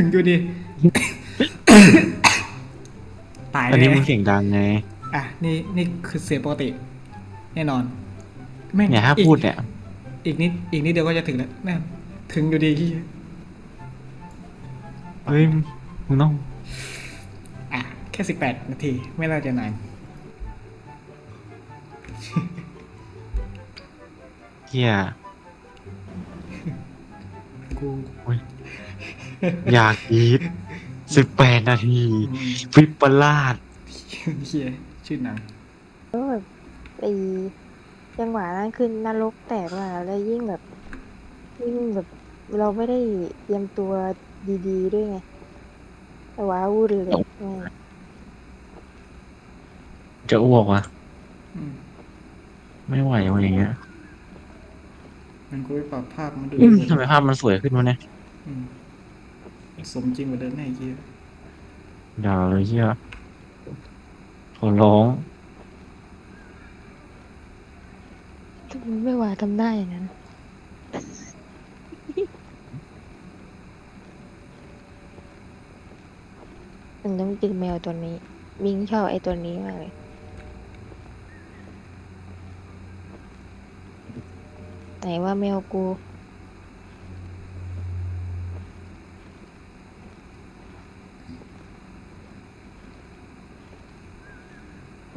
ถึงอยู่ดีตายอันนี้แน่มึงเสียงดังไง อะ นี่นี่คือเสียงปกติ แน่นอนแม่งเนี่ยถ้าอีกพูดเนี่ย อีกนิดอีกนิดเดียวก็จะถึงแล้วแม่งถึงอยู่ดีที่เฮ้ยมึงต้อง อะ แค่สิบแปดนาที ไม่น่าจะนานเฮียกู อยากอีทสิบแปดนาทีวิปลาดเฮียชื่อหนังก็แบบไอ้จังหวะนั้นคือนรกแตกมาแล้วยิ่งแบบ ยิ่งแบบเราไม่ได้เตรียมตัวดีๆด้วยไงแต่ว้าวุ่นเลยแม่งจะอ้วกวะอืมไม่ไหววะอย่างเงี้ยมันกูไปปรับภาพมันดูอืมทำไมภาพมันสวยขึ้นวะเนี่ยอืม สมจริงกว่าเดิมแน่เฮียอย่าเลยเฮียขอร้องทำไมไม่ว่าทำได้อย่างนั้น มันต้องกินแมวตัวนี้มิงชอบไอ้ตัวนี้มากเลย ไหนว่าแมวกู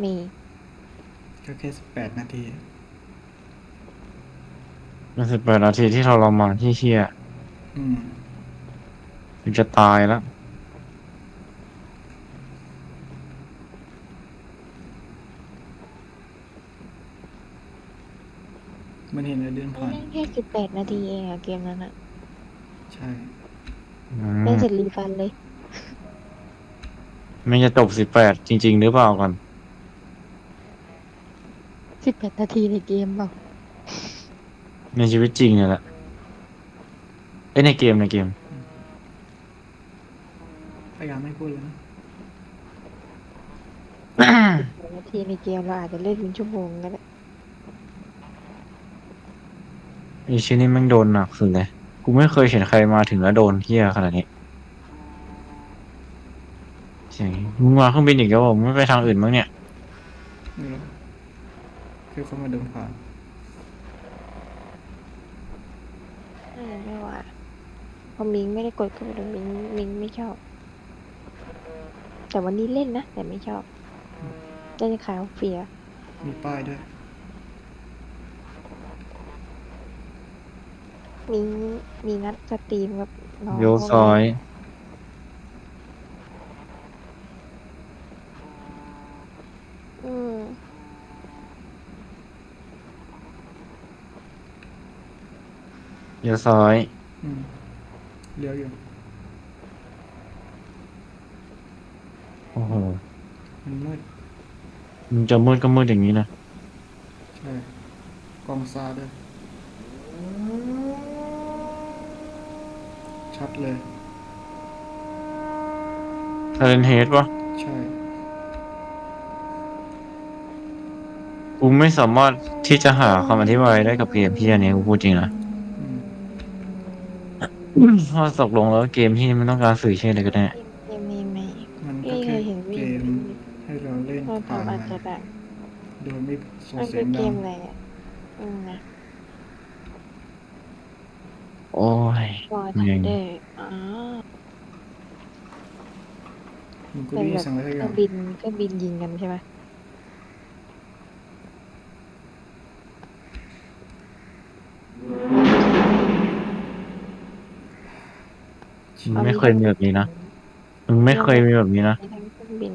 มี ก็แค่สิบแปดนาที มันสิบแปดนาทีที่เราลงมาที่เฮียอืมถึงจะตายแล้ว มันเห็นแล้วเดินผ่านเล่นแค่สิบแปดนาทีเองอะเกมนั้นอะใช่ อืมเล่นเสร็จรีฟันเลย มันจะจบสิบแปดจริง ๆ หรือเปล่าก่อน สิบแปดนาทีในเกมเปล่าในชีวิตจริงเนี่ยแหละเอ้ยในเกมในเกม พยายามไม่พูดเลยนะนาทีในเกมเราอาจจะเล่นเป็นชั่วโมงก็ได้ไอชิ้นนี้แมันโดนหนักสุดเลย กูไม่เคยเห็นใครมาถึงแล้วโดนเที่ยขนาดนี้เสียงมึงมาเครื่องบินอีกแล้วเหรอมึงไม่ไปทางอื่นมั้งเนี่ยนี่หรอ คือคนมาเดินผ่านเออไม่ว่าเพอมิงไม่ได้กดเข้าไปดูมิงมิงไม่ชอบ แต่วันนี้เล่นนะ แต่ไม่ชอบเล่นขาวเฟีย มีป้ายด้วย มิงมีนัดสตรีมกับน้องโยกซ้าย อืม เลี้ยวซ้ายอืมเลี้ยวอยู่โอ้โหมันมืดมึงจะมืดก็มืดอย่างนี้นะใช่กองซาด้วยชัดเลยทาเลนเฮดปะใช่ กูไม่สามารถที่จะหาคำอธิบายได้กับเกมที่อันนี้กูพูดจริงนะอืมเพราะตกลงแล้วเกมที่มันต้องการสื่อเช่นอะไรก็ได้เกมมีไหม มันก็ไม่เคแค่ยเห็นเกวิ่งมให้เราเล่นเราผ่านทำอาจมาจะแบบโดยไม่ส่งมันเสีเป็ยนงเกดังมอะไรอะอืมนะโอ้ยวอร์เองเดอร์อ๋อมันก็เป็นได้ยิแบนบเสียงอะไรสักอเครื่ย่าองงบินเครื่องบินยิงกันใช่ไหม มึงไม่เคยมีแบบนี้นะมึงไม่เคยมีแบบนี้นะ มีทั้งเครื่องบิน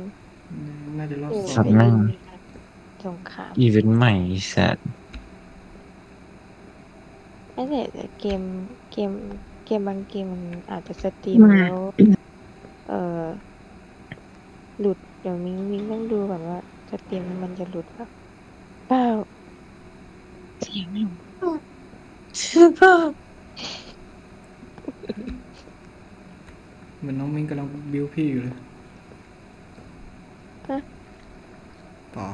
น่าจะรอบอยู่สสัอตงว์แม่ง สงครามอีเวนต์ใหม่แซดไม่แต่แต่เกมเกมเกมบางเกมมันอาจจะสตรีมแล้วเออหลุดเดี๋ยวมิ้งมิ้งต้องดูก่อนว่าสตรีมมันจะหลุดปะเปล่าเสียงหนู เหมือนน้องมิ้งกำลังบิ้วพี่อยู่เลยต่อ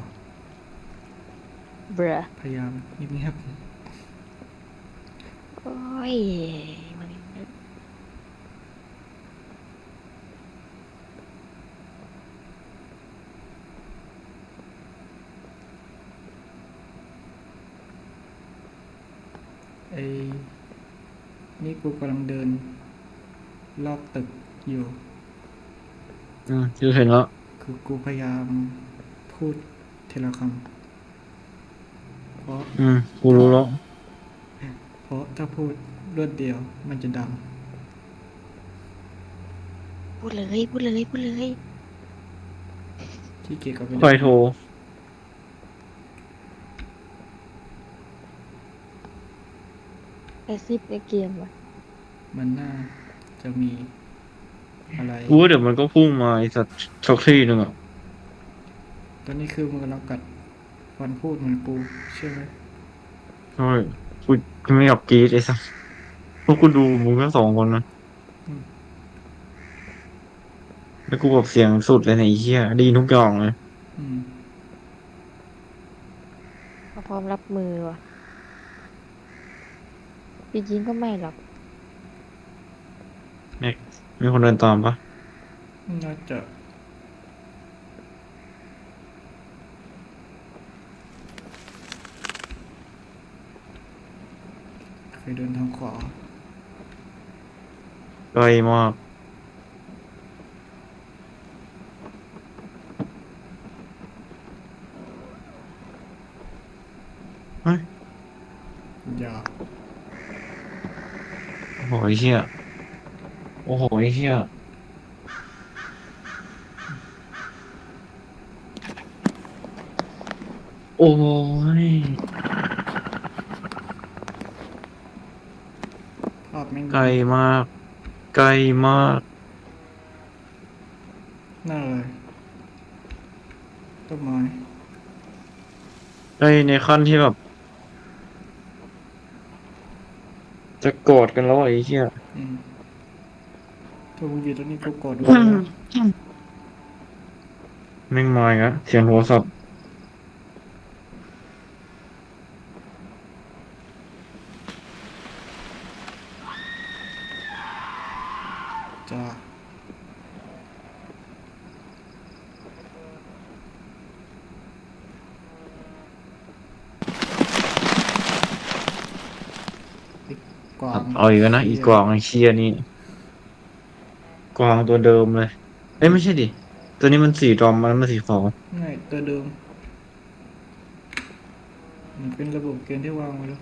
เบรพยายามเงียบๆโอ้ยมันไอ้นี่กูกำลังเดิน ลอกตึก อยู่อืมคือเห็นแล้ว คือกูพยายามพูดทีละคำเพราะอืม กูรู้แล้ว เพราะถ้าพูดรวดเดียว มันจะดัง พูดเลยพูดเลยพูดเลยที่เกี่ยวกับคอยโทรกระซิบในเกมว่ะมันน่าจะมี อะไรกูว่าเดี๋ยวมันก็พุ่งมาไอ้สัตว์ช็อกที่หนึ่งอะตอนนี้คือมึงกำลังกัดฟันพูดเหมือนกูใช่ไหมใช่กูกูไม่อยากกรีดไอ้สัตว์พวกกูดูมึงแค่สองคนนะแล้วกูแบบเสียงสุดเลยเนี่ยไอ้เหี้ยได้ยินทุกอย่างเลยอืมเขาพร้อมรับมือว่ะจริงๆก็ไม่หรอกแม็กมีคนเดินตามปะน่าจะเคยเดินทางขวาไกลมาก เฮ้ย อย่า โอ้โหไอ้เหี้ย โอ้โหไอ้เหี้ยโอ้ยภาพไม่งไกลมาก ไกลมากน่าเลยต้นไม้ไกลในขั้นที่แบบ จะกอดกันแล้วอะไอ้เหี้ย อืม ถ้ามึงอยู่ตรงนี้กูกดไว้แล้วแม่งมาอีกแล้วเสียงโทรศัพท์จ้าอีกกวางเอาอีกแล้วนะ อีกกวางไอ้เชียนี่ กวางตัวเดิมเลย เอ้ยไม่ใช่ดิ ตัวนี้มันสีดอมมันมันสีขาวง่ายตัวเดิม มันเป็นระบบเกณฑ์ที่วางไว้แล้ว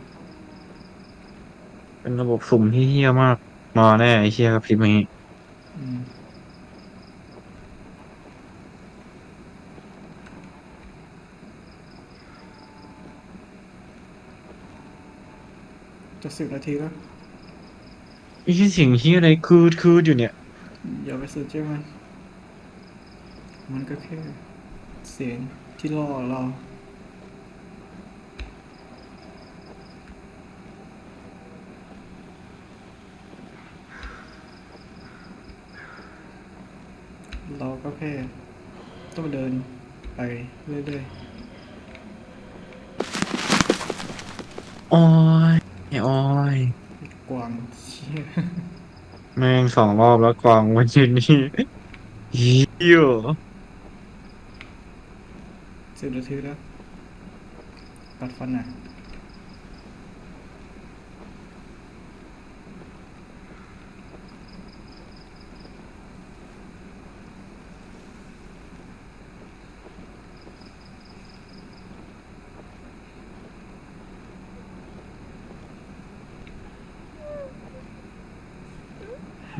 เป็นระบบสุ่มที่เฮี้ยมาก มาแน่ไอ้เชียกับพริบอย่างงี้ อืมจะสิบนาทีแล้ว ไอ้เหี้ยเสียงเฮี้ยอะไรคืดคืดอยู่เนี่ย อย่าไปสนใจมัน มันก็แค่เสียงที่ล่อเราเราก็แค่ต้องเดินไปเรื่อยโอ้ยไอ้โอ้ยๆกวางเชี่ย แม่งสองรอบแล้วกวางมันยืนนี่เฮี้ยสิบนาทีแล้วตัดฟันอะ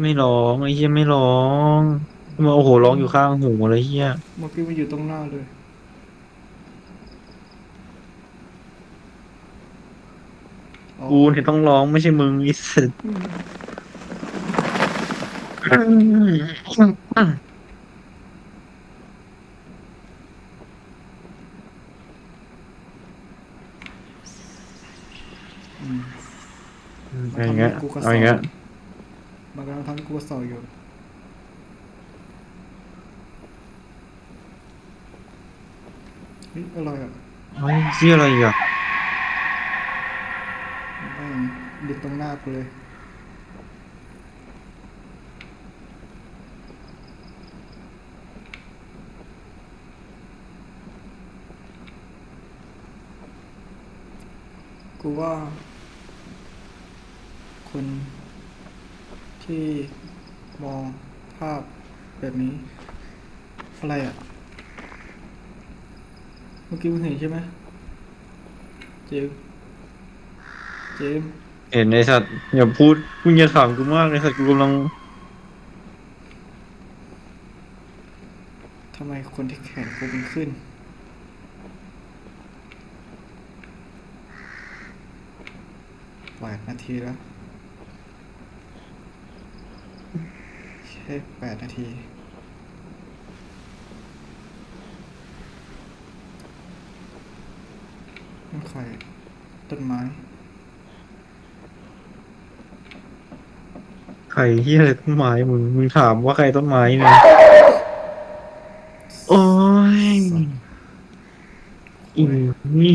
ไม่ร้องไอ้เฮี้ยไม่ร้องมาโอ้โหร้องอยู่ข้างหูเลยเฮี้ยเมื่อกี้มันอยู่ตรงหน้าเลย อ๋อกูเนี่ยต้องร้องไม่ใช่มึงไอ้สัสอืม เอาอย่างเงี้ยเอาอย่างเงี้ย มันกำลังทำให้กูสอบอยู่เฮ้ยอะไรอะเฮ้ยเฮี้ยอะไรอีกอะแม่งบิดตรงหน้ากูเลยกูว่าคน ที่มองภาพแบบนี้ อะไรอะ เมื่อกี้มึงเห็นใช่ไหมเจมส์เจมส์เห็นไอสัตว์อย่าพูดมึงอย่าถามกูมากเลยสัตว์กูกำลังทำไมคนที่แขนกูมันขึ้น แปดนาทีแล้ว แค่แปดนาทีมันใครต้นไม้ ใครที่อะไรต้นไม้มึงมึงถามว่าใครต้นไม้เนี่ย โอ้ยอีนี่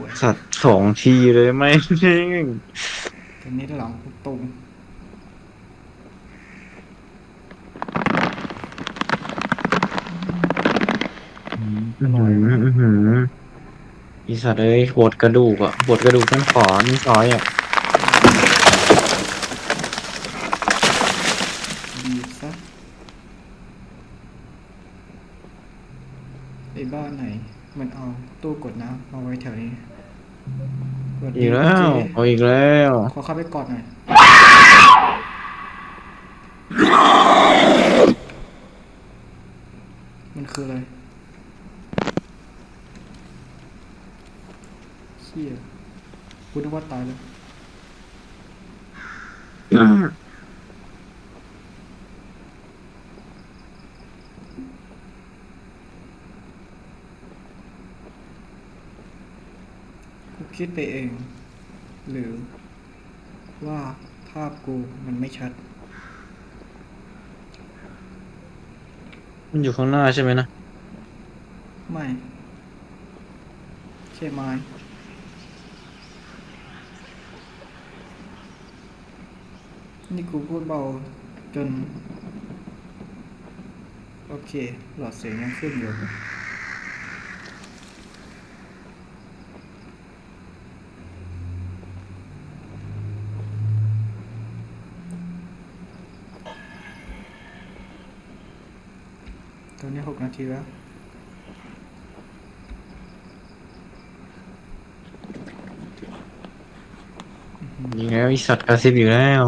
วยสัตว์ สองทีเลยไหมเน่งตอนนี้หลังกูตุงอื้อหืออื้อหืออีสัตว์เอ้ยปวดกระดูกอะปวดกระดูกทั้งขวาทั้งซ้ายอะบีบซะไอ้บ้านไหน มันเอาตู้กดน้ำมาไว้แถวนี้ สสดีอีกแล้ว เจ๊เอาอีกแล้ว ขอเข้าไปกอดหน่อยมันคืออะไรเชี่ยกูนึกว่าตายแล้ว กูคิดไปเอง หรือว่าภาพกูมันไม่ชัด มันอยู่ข้างหน้าใช่ไหมนะ ไม่ ใช่ไม้นี่กูพูดเบาจน โอเค หลอดเสียงยังขึ้นอยู่ ตอนนี้หกนาทีแล้ว ยิงแล้วอีสัตว์กระซิบอยู่แล้ว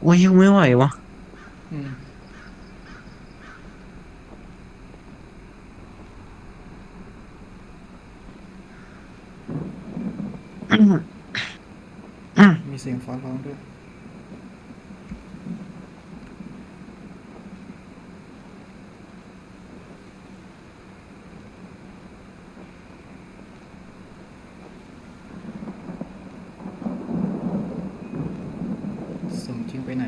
โอ้ยยังไม่ไหววะ อืม มีเสียงฟ้าร้องด้วย สมจริงไปไหน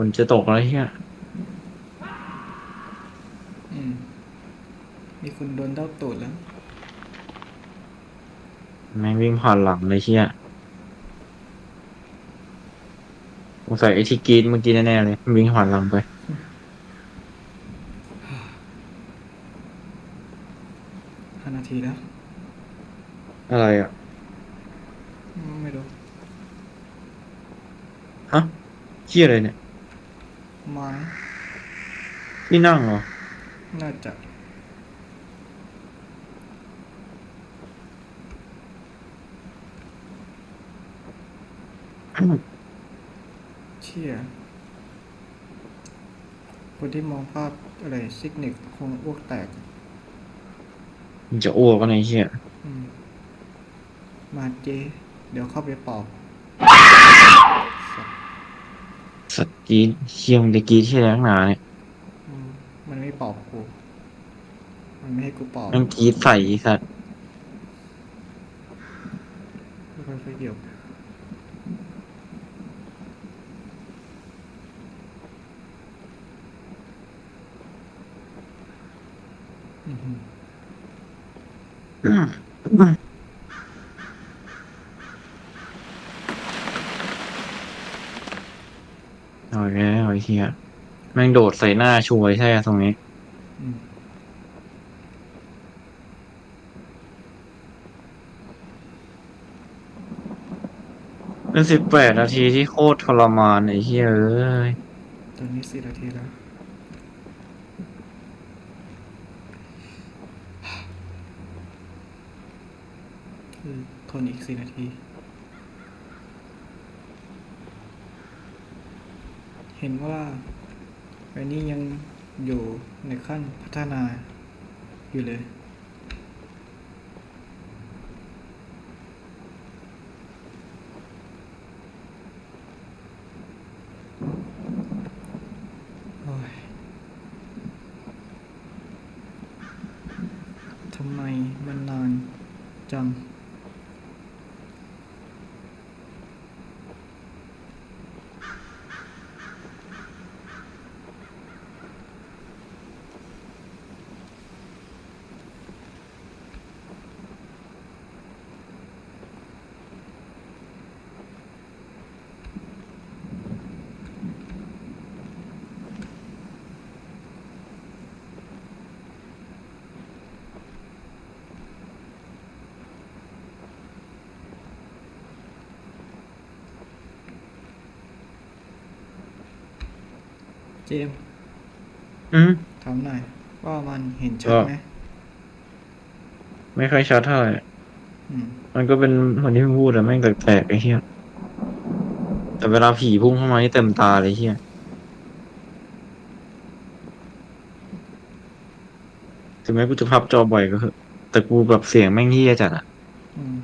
ฝนจะตกแล้วเฮียอืมมีคนโดนเด้าตูดแล้ว แม่งวิ่งผ่านหลังเลยเฮียสงสัยไอ้ที่กรีดเมื่อกี้แน่ๆเลย วิ่งผ่านหลังไป ห้านาทีแล้ว อะไรอะอืมไม่รู้ ฮะเฮียอะไรเนี่ยไม้ ที่นั่งเหรอ น่าจะเชี่ยคนที่มองภาพอะไรซิกเนกคงอ้วกแตกมันจะอ้วกกันไอ้เฮียอืมมาเจ เดี๋ยวเข้าไปปอบสัตว์สัตว์กรีดเฮียมงจะกรีดที่แรงหนาเนี่ยอืมมันไม่ ปอบกู มันไม่ให้กูปอบมันกรีดใส่ไอ้สัตว์ไม่ค่อยค่อยเกี่ยวอือหือเอาอีกแล้วไอ้เฮียแม่งโดดใส่หน้าช่วยใช่ตรงนี้ อืม เป็นสิบแปดนาทีที่โคตรทรมานไอ้เหี้ยเอ้ยตอนนี้สี่นาทีแล้วคือทนอีกสี่นาที เห็นว่าไอ้นี่ยังอยู่ในขั้นพัฒนาอยู่เลย โอ้ย ทำไมมันนานจัง เจมส์อืมถามหน่อยว่ามันเห็นชัดก็ไหมไม่ค่อยชัดเท่าไหร่อืมมันก็เป็นเหมือนที่มึงพูดอะแม่งแปลกๆไอ้เหี้ยแต่เวลาผีพุ่งเข้ามานี่เต็มตาเลยไอ้เหี้ยถึงแม้กูจะพับจอบ่อยก็เถอะแต่กูแบบเสียงแม่งเหี้ยจัดอะอืม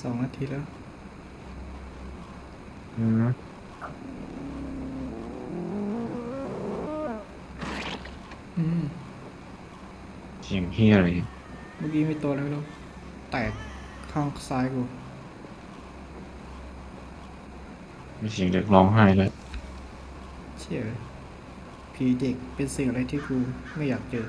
สองนาทีแล้ว อืม อืม เสียงเหี้ยอะไร เมื่อกี้มีตัวอะไรไม่รู้ แตกข้างซ้ายกู มีเสียงเด็กร้องไห้เลยเชี่ยผีเด็กเป็นสิ่งอะไรที่กูไม่อยากเจอ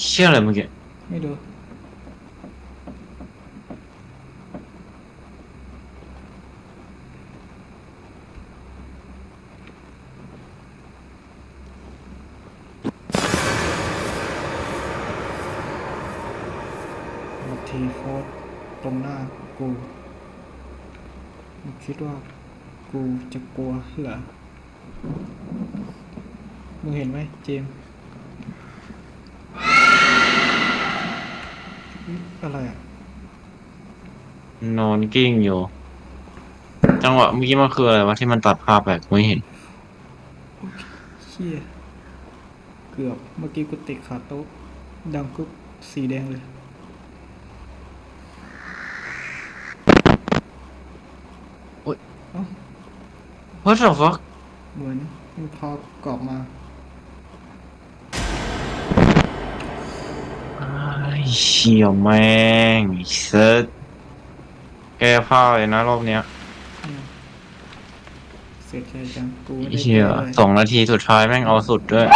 เชี่ยอะไรเมื่อกี้ไม่รู้ ทีโฟร์ตรงหน้ากูมึงคิดว่ากูจะกลัวเหรอ มึงเห็นไหมเจมส์อุ๊ยอะไรอะ นอนกิ้งอยู่ จังหวะเมื่อกี้มันคืออะไรวะที่มันตัดภาพแบบไม่เห็นเชี่ย เกือบ เมื่อกี้กูติดขาโต๊ะดังกุ๊บสีแดงเลย โอ๊ย เอ้า What the fuck เหมือนมันพอกรอบมาไอ้เชี่ยแม่งไอ้เซิร์ชแก้ผ้าเลยนะรอบเนี้ยอืมเสร็จเลยจังกูไม่ไอ้ได้เชี่ยแก้เลยสองนาทีสุดท้ายแม่งเอาสุดด้วย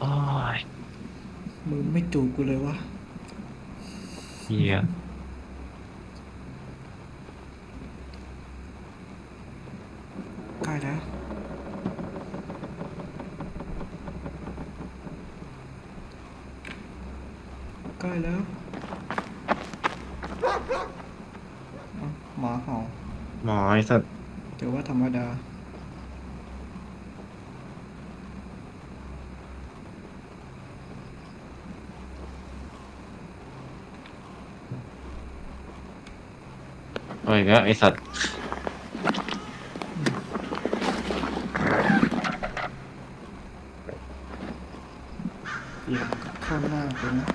โอ้ยมึงไม่จูบกูเลยวะเฮีย ใกล้แล้วใกล้แล้วเอ้า หมาเห่าหมอไอ้สัตว์ถือว่าธรรมดาโอ้ยก็ไอ้สัตว์ อย่าเข้าหน้ากูนะ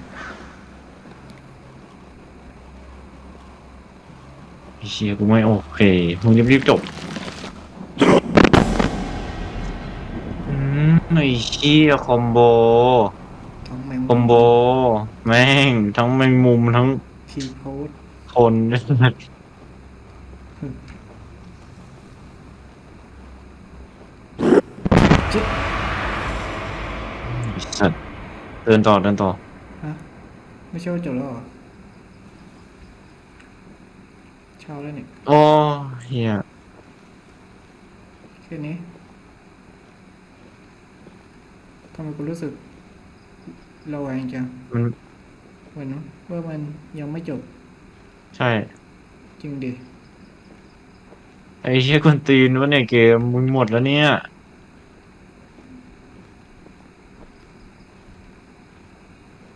เชียกูไม่โอเคมึงรีบๆจบอืมไอ้เชี่ยคอมโบ ทั้งแมงคอมโบ แม่ง ทั้งแมงมุมทั้งทีโพสคนจิ๊บสัตว์เดินต่อเดินต่อฮะไม่ใช่ว่าจบแล้วเหรอ เช้าแล้วเนี่ยโอ้เฮียแค่นี้ทำไมกูรู้สึกระแวงจังมันเหมือนว่ามันยังไม่จบใช่ จริงดิไอ้เชี่ยคนตีนวะเนี่ยเกมมึงหมดแล้วเนี่ย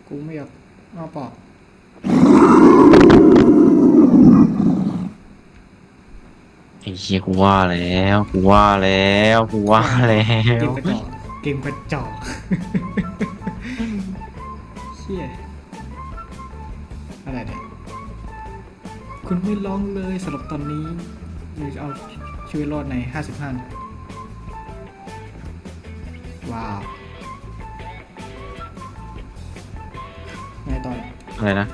กูไม่อยากเอาปาก ไอ้เชี่ยกูว่าแล้วกูว่าแล้วกูว่าแล้เกวมกระจอกเกมกระจอกเชี่ยอะไรเนี่ยคุณไม่ร้องเลยสำหรับตอนนี้หรือจะเอาชีวิตรอดใน 55 ว้าวไงต่อเนี่ยอะไรนะ